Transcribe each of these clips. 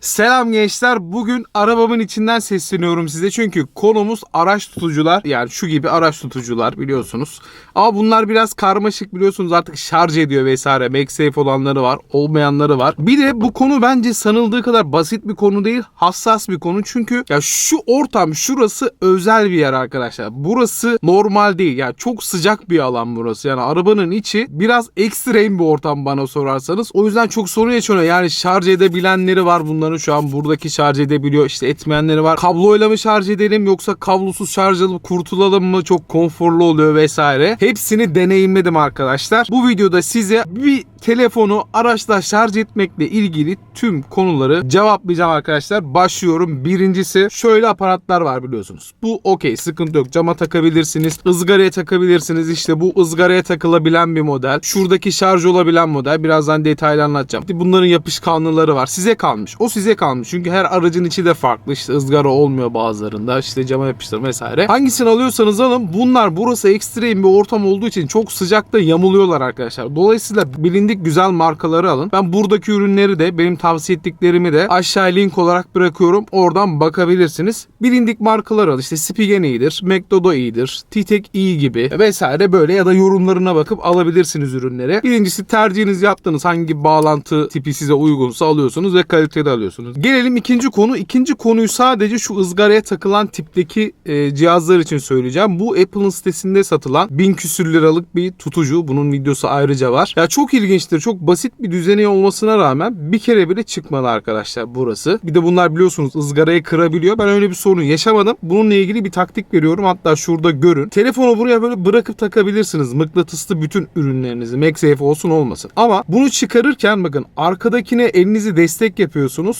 Selam gençler. Bugün arabamın içinden sesleniyorum size. Çünkü konumuz araç tutucular. Yani şu gibi araç tutucular biliyorsunuz. Ama bunlar biraz karmaşık biliyorsunuz artık şarj ediyor vesaire. MagSafe olanları var, olmayanları var. Bir de bu konu bence sanıldığı kadar basit bir konu değil. Hassas bir konu. Çünkü ya şu ortam şurası özel bir yer arkadaşlar. Burası normal değil. Yani çok sıcak bir alan burası. Yani arabanın içi biraz ekstrem bir ortam bana sorarsanız. O yüzden çok sorun yaşanıyor. Yani şarj edebilenleri var bunların şu an buradaki şarj edebiliyor. İşte etmeyenleri var. Kabloyla mı şarj edelim yoksa kablosuz şarj alıp kurtulalım mı? Çok konforlu oluyor vesaire. Hepsini deneyimledim arkadaşlar. Bu videoda size bir telefonu araçla şarj etmekle ilgili tüm konuları cevaplayacağım arkadaşlar. Başlıyorum. Birincisi şöyle aparatlar var biliyorsunuz. Bu okey sıkıntı yok. Cama takabilirsiniz. ızgaraya takabilirsiniz. İşte bu ızgaraya takılabilen bir model. Şuradaki şarj olabilen model. Birazdan detaylı anlatacağım. Bunların yapışkanlıları var. Size kalmış. O size kalmış. Çünkü her aracın içi de farklı. İşte ızgara olmuyor bazılarında. İşte cama yapıştırma vesaire. Hangisini alıyorsanız alın. Bunlar burası ekstrem bir ortam olduğu için çok sıcakta yamuluyorlar arkadaşlar. Dolayısıyla bilindik güzel markaları alın. Ben buradaki ürünleri de benim tavsiye ettiklerimi de aşağı link olarak bırakıyorum. Oradan bakabilirsiniz. Bilindik markalar al. İşte Spigen iyidir. McDodo iyidir. T-Tek iyi gibi vesaire böyle ya da yorumlarına bakıp alabilirsiniz ürünleri. Birincisi tercihiniz yaptığınız hangi bağlantı tipi size uygunsa alıyorsunuz ve kaliteli alıyorsunuz. Gelelim ikinci konu. İkinci konuyu sadece şu ızgaraya takılan tipteki e, cihazlar için söyleyeceğim. Bu Apple'ın sitesinde satılan 1000 küsür liralık bir tutucu. Bunun videosu ayrıca var. Ya çok ilginçtir. Çok basit bir düzeni olmasına rağmen bir kere bile çıkmadı arkadaşlar burası. Bir de bunlar biliyorsunuz ızgarayı kırabiliyor. Ben öyle bir sorun yaşamadım. Bununla ilgili bir taktik veriyorum. Hatta şurada görün. Telefonu buraya böyle bırakıp takabilirsiniz. Mıknatıslı bütün ürünlerinizi. MagSafe olsun olmasın. Ama bunu çıkarırken bakın arkadakine elinizi destek yapıyorsunuz.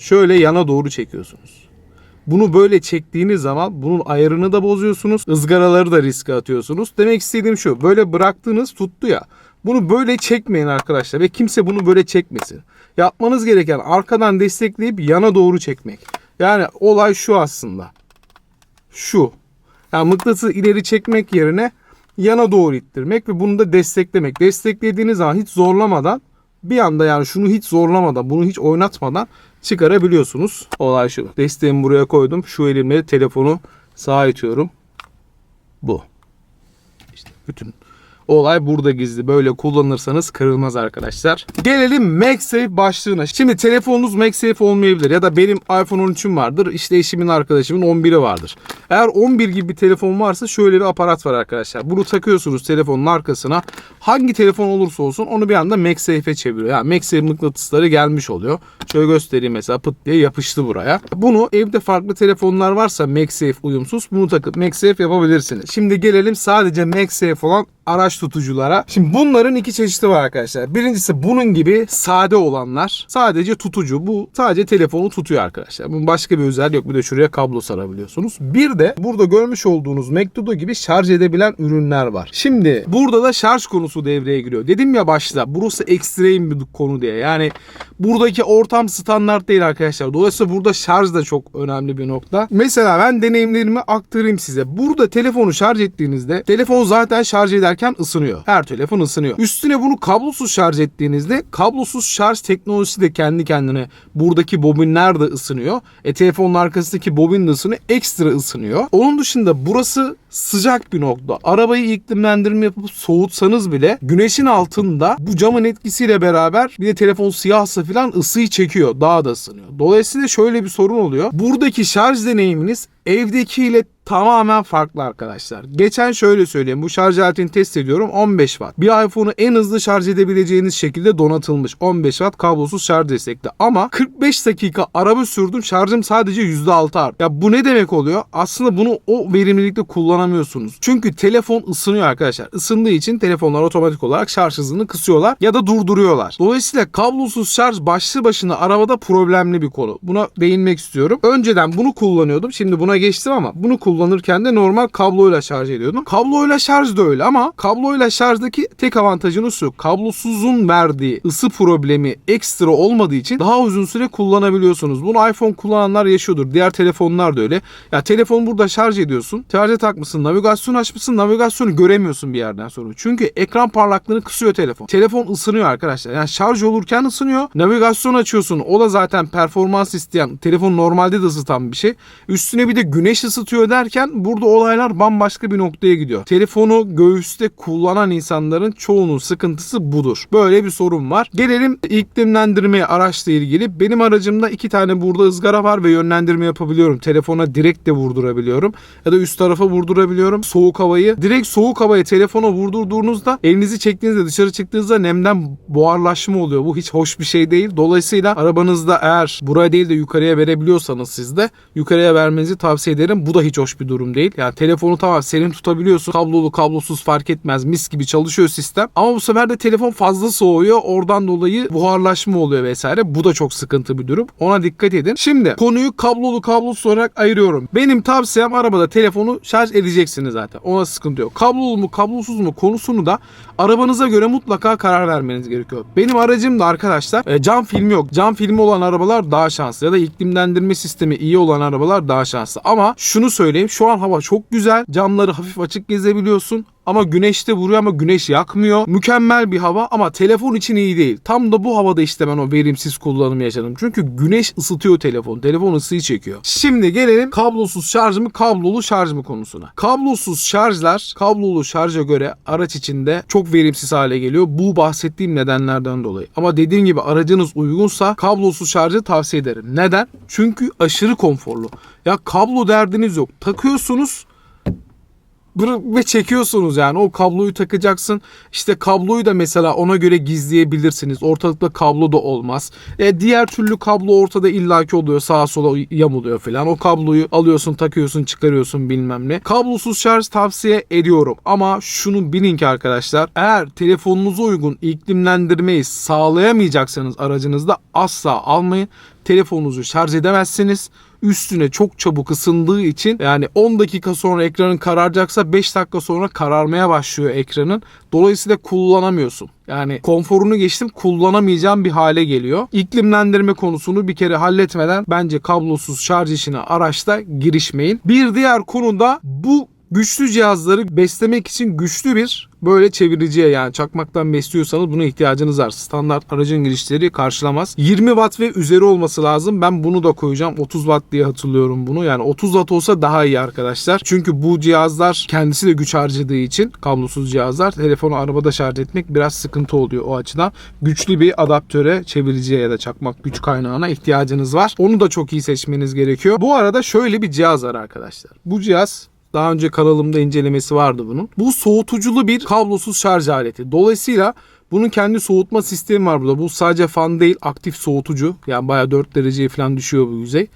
Şöyle yana doğru çekiyorsunuz. Bunu böyle çektiğiniz zaman bunun ayarını da bozuyorsunuz. ızgaraları da riske atıyorsunuz. Demek istediğim şu. Böyle bıraktığınız tuttu ya. Bunu böyle çekmeyin arkadaşlar ve kimse bunu böyle çekmesin. Yapmanız gereken arkadan destekleyip yana doğru çekmek. Yani olay şu aslında. Şu. Yani mıknatısı ileri çekmek yerine yana doğru ittirmek ve bunu da desteklemek. Desteklediğiniz zaman hiç zorlamadan bir anda yani şunu hiç zorlamadan, bunu hiç oynatmadan çıkarabiliyorsunuz. Olay şu. Desteğimi buraya koydum. Şu elimle telefonu sağa itiyorum. Bu. İşte bütün olay burada gizli. Böyle kullanırsanız kırılmaz arkadaşlar. Gelelim MagSafe başlığına. Şimdi telefonunuz MagSafe olmayabilir ya da benim iPhone 13'üm vardır. İşte eşimin arkadaşımın 11'i vardır. Eğer 11 gibi bir telefon varsa şöyle bir aparat var arkadaşlar. Bunu takıyorsunuz telefonun arkasına. Hangi telefon olursa olsun onu bir anda MagSafe'e çeviriyor. Yani MagSafe mıknatısları gelmiş oluyor. Şöyle göstereyim mesela pıt diye yapıştı buraya. Bunu evde farklı telefonlar varsa MagSafe uyumsuz bunu takıp MagSafe yapabilirsiniz. Şimdi gelelim sadece MagSafe olan araç tutuculara. Şimdi bunların iki çeşidi var arkadaşlar. Birincisi bunun gibi sade olanlar. Sadece tutucu. Bu sadece telefonu tutuyor arkadaşlar. Bunun başka bir özelliği yok. Bir de şuraya kablo sarabiliyorsunuz. Bir de burada görmüş olduğunuz Mektudo gibi şarj edebilen ürünler var. Şimdi burada da şarj konusu devreye giriyor. Dedim ya başta burası ekstrem bir konu diye. Yani buradaki ortam standart değil arkadaşlar. Dolayısıyla burada şarj da çok önemli bir nokta. Mesela ben deneyimlerimi aktarayım size. Burada telefonu şarj ettiğinizde telefon zaten şarj ederken ısınıyor. Her telefon ısınıyor. Üstüne bunu kablosuz şarj ettiğinizde kablosuz şarj teknolojisi de kendi kendine buradaki bobinler de ısınıyor. E telefonun arkasındaki bobin de ısınıyor. Ekstra ısınıyor. Onun dışında burası sıcak bir nokta. Arabayı iklimlendirme yapıp soğutsanız bile güneşin altında bu camın etkisiyle beraber bir de telefon siyahsa falan ısıyı çekiyor. Daha da ısınıyor. Dolayısıyla şöyle bir sorun oluyor. Buradaki şarj deneyiminiz evdekiyle tamamen farklı arkadaşlar. Geçen şöyle söyleyeyim. Bu şarj aletini test ediyorum. 15 watt. Bir iPhone'u en hızlı şarj edebileceğiniz şekilde donatılmış. 15 watt kablosuz şarj destekli. Ama 45 dakika araba sürdüm. Şarjım sadece %6 art. Ya bu ne demek oluyor? Aslında bunu o verimlilikte kullanamıyorsunuz. Çünkü telefon ısınıyor arkadaşlar. Isındığı için telefonlar otomatik olarak şarj hızını kısıyorlar ya da durduruyorlar. Dolayısıyla kablosuz şarj başlı başına arabada problemli bir konu. Buna değinmek istiyorum. Önceden bunu kullanıyordum. Şimdi buna geçtim ama bunu kullanırken de normal kabloyla şarj ediyordum. Kabloyla şarj da öyle ama kabloyla şarjdaki tek avantajınız şu. Kablosuzun verdiği ısı problemi ekstra olmadığı için daha uzun süre kullanabiliyorsunuz. Bunu iPhone kullananlar yaşıyordur. Diğer telefonlar da öyle. Ya telefon burada şarj ediyorsun. Şarja takmışsın. Açmışsın, navigasyon açmışsın, navigasyonu göremiyorsun bir yerden sonra. Çünkü ekran parlaklığını kısıyor telefon. Telefon ısınıyor arkadaşlar. Yani şarj olurken ısınıyor. Navigasyon açıyorsun. O da zaten performans isteyen, telefon normalde de ısıtan bir şey. Üstüne bir de güneş ısıtıyor derken burada olaylar bambaşka bir noktaya gidiyor. Telefonu göğüste kullanan insanların çoğunun sıkıntısı budur. Böyle bir sorun var. Gelelim iklimlendirme araçla ilgili. Benim aracımda iki tane burada ızgara var ve yönlendirme yapabiliyorum. Telefona direkt de vurdurabiliyorum. Ya da üst tarafa vurdurabiliyorum. Soğuk havayı. Direkt soğuk havayı telefona vurdurduğunuzda elinizi çektiğinizde dışarı çıktığınızda nemden buharlaşma oluyor. Bu hiç hoş bir şey değil. Dolayısıyla arabanızda eğer buraya değil de yukarıya verebiliyorsanız siz de yukarıya vermenizi tavsiye ederim. Bu da hiç hoş bir durum değil. Yani telefonu tamam senin tutabiliyorsun. Kablolu kablosuz fark etmez. Mis gibi çalışıyor sistem. Ama bu sefer de telefon fazla soğuyor. Oradan dolayı buharlaşma oluyor vesaire. Bu da çok sıkıntı bir durum. Ona dikkat edin. Şimdi konuyu kablolu kablosuz olarak ayırıyorum. Benim tavsiyem arabada telefonu şarj edeceksiniz zaten. Ona sıkıntı yok. Kablolu mu kablosuz mu konusunu da arabanıza göre mutlaka karar vermeniz gerekiyor. Benim aracım da arkadaşlar e, cam filmi yok. Cam filmi olan arabalar daha şanslı ya da iklimlendirme sistemi iyi olan arabalar daha şanslı. Ama şunu söyleyeyim şu an hava çok güzel. Camları hafif açık gezebiliyorsun. Ama güneşte vuruyor ama güneş yakmıyor. Mükemmel bir hava ama telefon için iyi değil. Tam da bu havada işte ben o verimsiz kullanımı yaşadım. Çünkü güneş ısıtıyor telefon. Telefon ısıyı çekiyor. Şimdi gelelim kablosuz şarj mı kablolu şarj mı konusuna. Kablosuz şarjlar kablolu şarja göre araç içinde çok verimsiz hale geliyor. Bu bahsettiğim nedenlerden dolayı. Ama dediğim gibi aracınız uygunsa kablosuz şarjı tavsiye ederim. Neden? Çünkü aşırı konforlu. Ya kablo derdiniz yok. Takıyorsunuz ve çekiyorsunuz yani. O kabloyu takacaksın. İşte kabloyu da mesela ona göre gizleyebilirsiniz. Ortalıkta kablo da olmaz. E, diğer türlü kablo ortada illaki oluyor. Sağa sola yamuluyor falan. O kabloyu alıyorsun takıyorsun çıkarıyorsun bilmem ne. Kablosuz şarj tavsiye ediyorum. Ama şunu bilin ki arkadaşlar eğer telefonunuza uygun iklimlendirmeyi sağlayamayacaksanız aracınızda asla almayın telefonunuzu şarj edemezsiniz üstüne çok çabuk ısındığı için yani 10 dakika sonra ekranın kararacaksa 5 dakika sonra kararmaya başlıyor ekranın. Dolayısıyla kullanamıyorsun. Yani konforunu geçtim kullanamayacağım bir hale geliyor. İklimlendirme konusunu bir kere halletmeden bence kablosuz şarj işine araçta girişmeyin. Bir diğer konu da bu güçlü cihazları beslemek için güçlü bir böyle çeviriciye yani çakmaktan besliyorsanız buna ihtiyacınız var. Standart aracın girişleri karşılamaz. 20 watt ve üzeri olması lazım. Ben bunu da koyacağım. 30 watt diye hatırlıyorum bunu. Yani 30 watt olsa daha iyi arkadaşlar. Çünkü bu cihazlar kendisi de güç harcadığı için kablosuz cihazlar telefonu arabada şarj etmek biraz sıkıntı oluyor o açıdan. Güçlü bir adaptöre, çeviriciye ya da çakmak güç kaynağına ihtiyacınız var. Onu da çok iyi seçmeniz gerekiyor. Bu arada şöyle bir cihaz var arkadaşlar. Bu cihaz daha önce kanalımda incelemesi vardı bunun. Bu soğutuculu bir kablosuz şarj aleti. Dolayısıyla bunun kendi soğutma sistemi var burada. Bu sadece fan değil aktif soğutucu. Yani bayağı 4 dereceye falan düşüyor bu yüzey.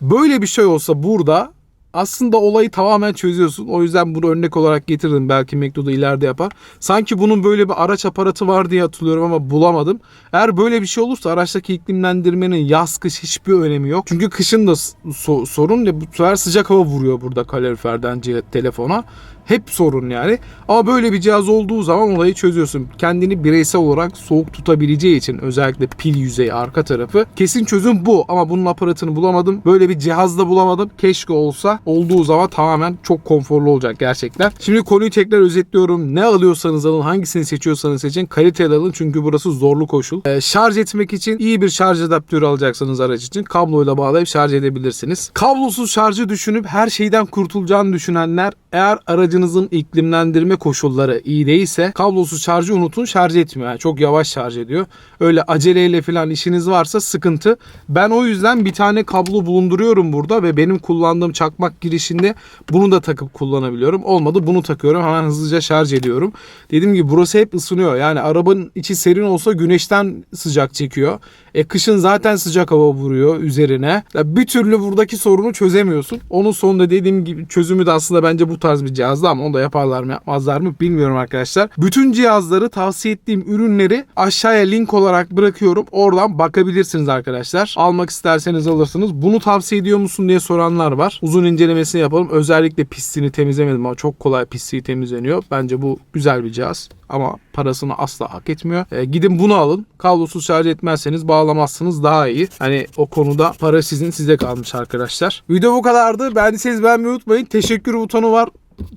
Böyle bir şey olsa burada aslında olayı tamamen çözüyorsun. O yüzden bunu örnek olarak getirdim. Belki McDo'da ileride yapar. Sanki bunun böyle bir araç aparatı var diye hatırlıyorum ama bulamadım. Eğer böyle bir şey olursa araçtaki iklimlendirmenin yaz kış hiçbir önemi yok. Çünkü kışın da so- sorun ya bu sefer sıcak hava vuruyor burada kaloriferden telefona. Hep sorun yani. Ama böyle bir cihaz olduğu zaman olayı çözüyorsun. Kendini bireysel olarak soğuk tutabileceği için özellikle pil yüzeyi arka tarafı. Kesin çözüm bu ama bunun aparatını bulamadım. Böyle bir cihaz da bulamadım. Keşke olsa. Olduğu zaman tamamen çok konforlu olacak gerçekten. Şimdi konuyu tekrar özetliyorum. Ne alıyorsanız alın, hangisini seçiyorsanız seçin. Kaliteli alın çünkü burası zorlu koşul. Ee, şarj etmek için iyi bir şarj adaptörü alacaksanız araç için kabloyla bağlayıp şarj edebilirsiniz. Kablosuz şarjı düşünüp her şeyden kurtulacağını düşünenler eğer aracınızın iklimlendirme koşulları iyi değilse kablosuz şarjı unutun şarj etmiyor. Yani çok yavaş şarj ediyor. Öyle aceleyle falan işiniz varsa sıkıntı. Ben o yüzden bir tane kablo bulunduruyorum burada ve benim kullandığım çakmak girişinde bunu da takıp kullanabiliyorum. Olmadı bunu takıyorum hemen hızlıca şarj ediyorum. Dediğim gibi burası hep ısınıyor. Yani arabanın içi serin olsa güneşten sıcak çekiyor. E kışın zaten sıcak hava vuruyor üzerine. Ya bir türlü buradaki sorunu çözemiyorsun. Onun sonunda dediğim gibi çözümü de aslında bence bu tarz bir cihazda ama onu da yaparlar mı yapmazlar mı bilmiyorum arkadaşlar. Bütün cihazları tavsiye ettiğim ürünleri aşağıya link olarak bırakıyorum. Oradan bakabilirsiniz arkadaşlar. Almak isterseniz alırsınız. Bunu tavsiye ediyor musun diye soranlar var. Uzun incelemesini yapalım. Özellikle pisliğini temizlemedim ama çok kolay pisliği temizleniyor. Bence bu güzel bir cihaz ama parasını asla hak etmiyor. E, gidin bunu alın. Kablosuz şarj etmezseniz bağlamazsınız daha iyi. Hani o konuda para sizin size kalmış arkadaşlar. Video bu kadardı. Beğendiyseniz beğenmeyi unutmayın. Teşekkür butonu var.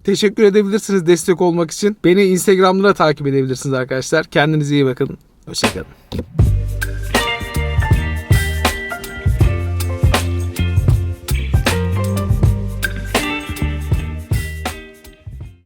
Teşekkür edebilirsiniz destek olmak için. Beni Instagram'da da takip edebilirsiniz arkadaşlar. Kendinize iyi bakın. Hoşçakalın.